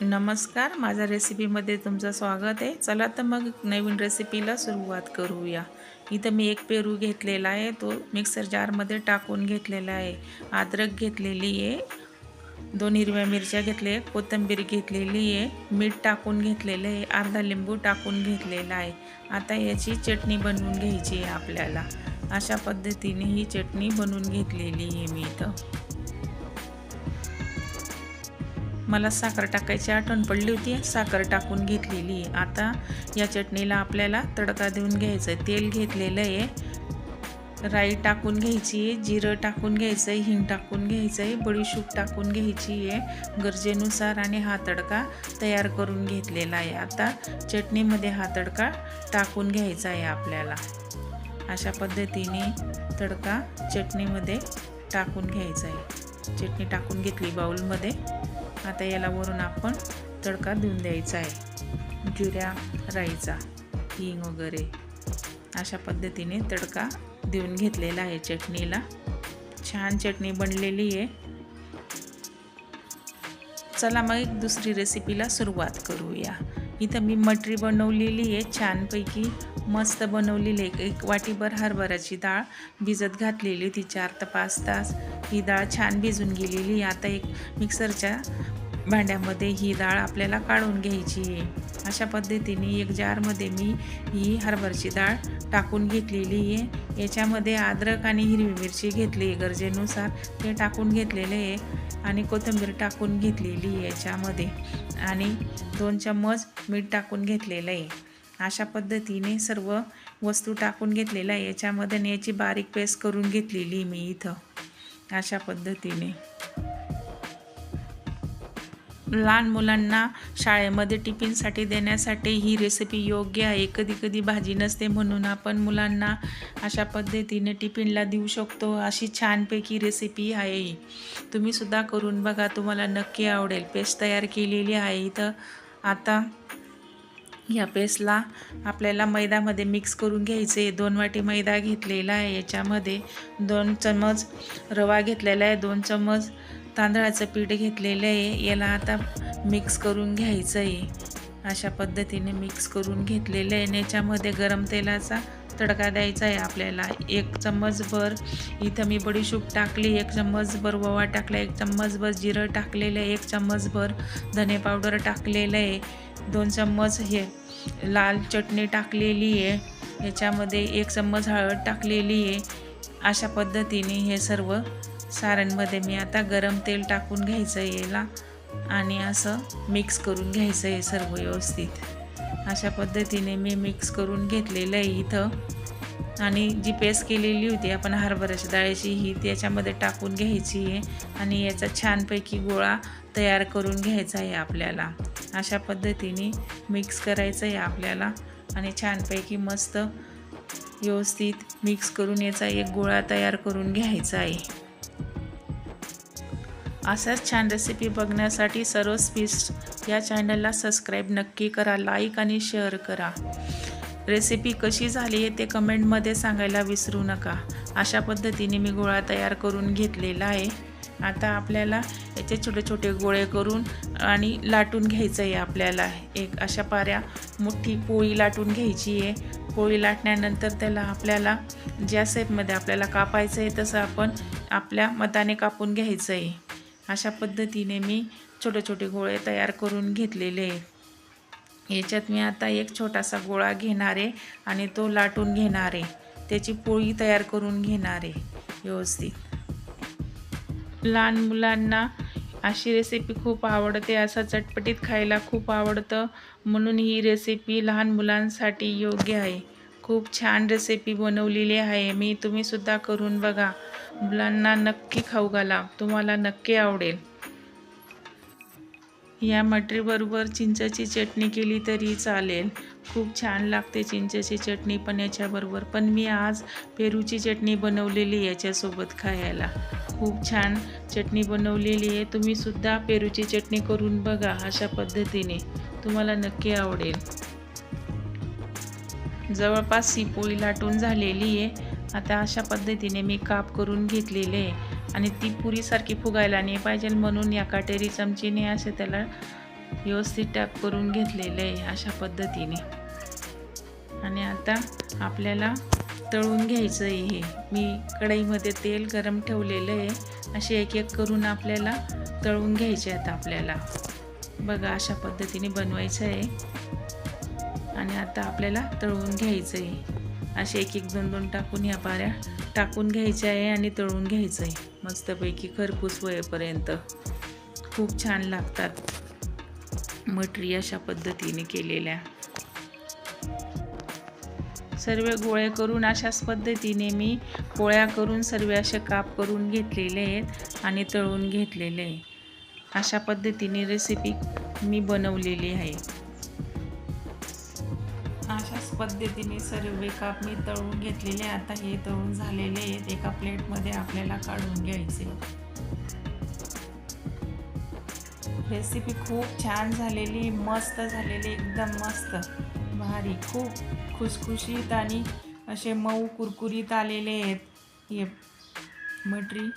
नमस्कार माझ्या रेसिपीमध्ये तुमचं स्वागत आहे. चला तर मग नवीन रेसिपीला सुरुवात करूया. इथं मी एक पेरू घेतलेला आहे तो मिक्सर जारमध्ये टाकून घेतलेला आहे. अद्रक घेतलेली आहे दोन हिरव्या मिरच्या घेतल्या कोथिंबीर घेतलेली आहे मीठ टाकून घेतलेलं आहे अर्धा लिंबू टाकून घेतलेला आहे. आता याची चटणी बनवून घ्यायची आहे आपल्याला. अशा पद्धतीने ही चटणी बनवून घेतलेली आहे मी इथं. मला साखर टाकायची आठवण पडली होती. साखर टाकून घेतलेली. आहे आता या चटणीला आपल्याला तडका देऊन घ्यायचं आहे तेल घेतलेलं आहे. राई टाकून घ्यायची आहे. जिरं टाकून घ्यायचं आहे हिंग टाकून घ्यायचं आहे बडीशूप टाकून घ्यायची आहे. गरजेनुसार आणि हा तडका तयार करून घेतलेला आहे. आता चटणीमध्ये हा तडका टाकून घ्यायचा आहे आपल्याला. अशा पद्धतीने तडका चटणीमध्ये टाकून घ्यायचा आहे. चटणी टाकून घेतली बाऊलमध्ये आता याला वरून आपण तडका देऊन द्यायचा आहे. जिऱ्या राईचा हिंग वगैरे अशा पद्धतीने तडका देऊन घेतलेला आहे चटणीला. छान चटणी बनलेली आहे. चला मग एक दुसरी रेसिपीला सुरुवात करूया. इथं मी मटरी बनवलेली आहे. छानपैकी मस्त बनवलेली आहे. एक वाटीभर हरभऱ्याची डाळ भिजत घातलेली ती चार ते पाच तास ही डाळ छान भिजून गेलेली आता एक मिक्सरच्या भांड्यामध्ये ही डाळ आपल्याला काढून घ्यायची आहे. अशा पद्धतीने एक जारमध्ये मी ही हरभरची डाळ टाकून घेतलेली आहे. याच्यामध्ये अद्रक आणि हिरवी मिरची घेतली आहे. गरजेनुसार ते टाकून घेतलेले आहे आणि कोथिंबीर टाकून घेतलेली आहे याच्यामध्ये. आणि दोन चम्मच मीठ टाकून घेतलेलं आहे. अशा पद्धतीने सर्व वस्तू टाकून घेतलेल्या आहे. याच्यामध्ये याची बारीक पेस्ट करून घेतलेली मी इथं. अशा पद्धतीने. लहान मुलांना शाळेमध्ये टिफिनसाठी देण्यासाठी ही रेसिपी योग्य आहे. कधी कधी भाजी नसते म्हणून आपण मुलांना अशा पद्धतीने टिफिनला देऊ शकतो. अशी छानपैकी रेसिपी आहे तुम्हीसुद्धा करून बघा तुम्हाला नक्की आवडेल. पेस्ट तयार केलेली आहे. इथं आता या पेस्टला आपल्याला मैदामध्ये मिक्स करून घ्यायचे दोन वाटी मैदा घेतलेला आहे. याच्यामध्ये दोन चम्मच रवा घेतलेला आहे. दोन चम्मच तांदळाचं पीठ घेतलेलं आहे. याला आता मिक्स करून घ्यायचं आहे अशा पद्धतीने मिक्स करून घेतलेलं आहे. आणि याच्यामध्ये गरम तेलाचा तडका द्यायचा आहे आपल्याला. एक चम्मचभर इथं मी बडीशूप टाकली. एक चम्मचभर ओवा टाकला. एक चम्मचभर जिरं टाकलेलं आहे. एक चम्मचभर धने पावडर टाकलेलं आहे. दोन चम्मच हे लाल चटणी टाकलेली आहे. याच्यामध्ये एक चम्मच हळद टाकलेली आहे. अशा पद्धतीने हे सर्व सारणमध्ये मी आता गरम तेल टाकून घ्यायचं याला आणि असं मिक्स करून घ्यायचं आहे सर्व व्यवस्थित. अशा पद्धतीने मी मिक्स करून घेतलेलं आहे इथं. आणि जी पेस्ट केलेली होती आपण हरभऱ्याच्या डाळीची ही त्याच्यामध्ये टाकून घ्यायची आहे. आणि याचा छानपैकी गोळा तयार करून घ्यायचा आहे आपल्याला. अशा पद्धतीने मिक्स करायचं आहे आपल्याला. आणि छानपैकी मस्त व्यवस्थित मिक्स करून याचा एक गोळा तयार करून घ्यायचा आहे असाच छान रेसिपी बघण्यासाठी सर्व स्पीस या चॅनलला सबस्क्राईब नक्की करा लाईक आणि शेअर करा. रेसिपी कशी झाली आहे ते कमेंटमध्ये सांगायला विसरू नका. अशा पद्धतीने मी गोळा तयार करून घेतलेला आहे. आता आपल्याला याचे छोटे छोटे गोळे करून आणि लाटून घ्यायचं आहे आपल्याला. एक अशा पाऱ्या मोठी पोळी लाटून घ्यायची आहे. पोळी लाटण्यानंतर त्याला आपल्याला ज्या सेपमध्ये आपल्याला कापायचं आहे तसं आपण आपल्या मताने कापून घ्यायचं आहे अशा पद्धतीने मी छोटे छोटे गोळे तयार करून घेतलेले आहे. याच्यात मी आता एक छोटासा गोळा घेणार आहे आणि तो लाटून घेणार आहे. त्याची पोळी तयार करून घेणार आहे. व्यवस्थित. लहान मुलांना अशी रेसिपी खूप आवडते. असं चटपटीत खायला खूप आवडतं. म्हणून ही रेसिपी लहान मुलांसाठी योग्य आहे. खूप छान रेसिपी बनवलेली आहे. मी तुम्हीसुद्धा करून बघा. मुलांना नक्की खाऊ घाला. तुम्हाला नक्की आवडेल. या मटरीबरोबर चिंचेची चटणी केली तरी चालेल. खूप छान लागते चिंचेची चटणी पण याच्याबरोबर. पण मी आज पेरूची चटणी बनवलेली याच्यासोबत खायला. खूप छान चटणी बनवलेली आहे. तुम्हीसुद्धा पेरूची चटणी करून बघा अशा पद्धतीने. तुम्हाला नक्की आवडेल. जवळपास ही पोळी लाटून झालेली आहे. आता अशा पद्धतीने मी काप करून घेतलेले आहे. आणि ती पुरीसारखी फुगायला नाही पाहिजे म्हणून या काटेरी चमचीने असे त्याला व्यवस्थित टॅप करून घेतलेलं आहे अशा पद्धतीने. आणि आता आपल्याला तळून घ्यायचं आहे हे. मी कढईमध्ये तेल गरम ठेवलेलं आहे. असे एक एक करून आपल्याला तळून घ्यायचे आहेत आपल्याला. बघा अशा पद्धतीने बनवायचं आहे. आणि आता आपल्याला तळून घ्यायचं आहे असे एक एक दोन दोन टाकून ह्या पाऱ्या टाकून घ्यायच्या आहे आणि तळून घ्यायचं आहे. मस्तपैकी खरपूस वयेपर्यंत खूप छान लागतात मटरी अशा पद्धतीने केलेल्या. सर्व गोळे करून अशाच पद्धतीने मी पोळ्या करून सर्व असे काप करून घेतलेले आहेत आणि तळून घेतलेले आहे. अशा पद्धतीने रेसिपी मी बनवलेली आहे. अशाच पद्धतीने सर्व काप मी तळून घेतलेले आता हे तळून झालेले आहेत. एका प्लेटमध्ये आपल्याला काढून घ्यायचे. रेसिपी खूप छान झालेली मस्त झालेली एकदम मस्त. भारी खूप खुसखुशीत आणि असे मऊ कुरकुरीत आलेले आहेत. हे मटरी.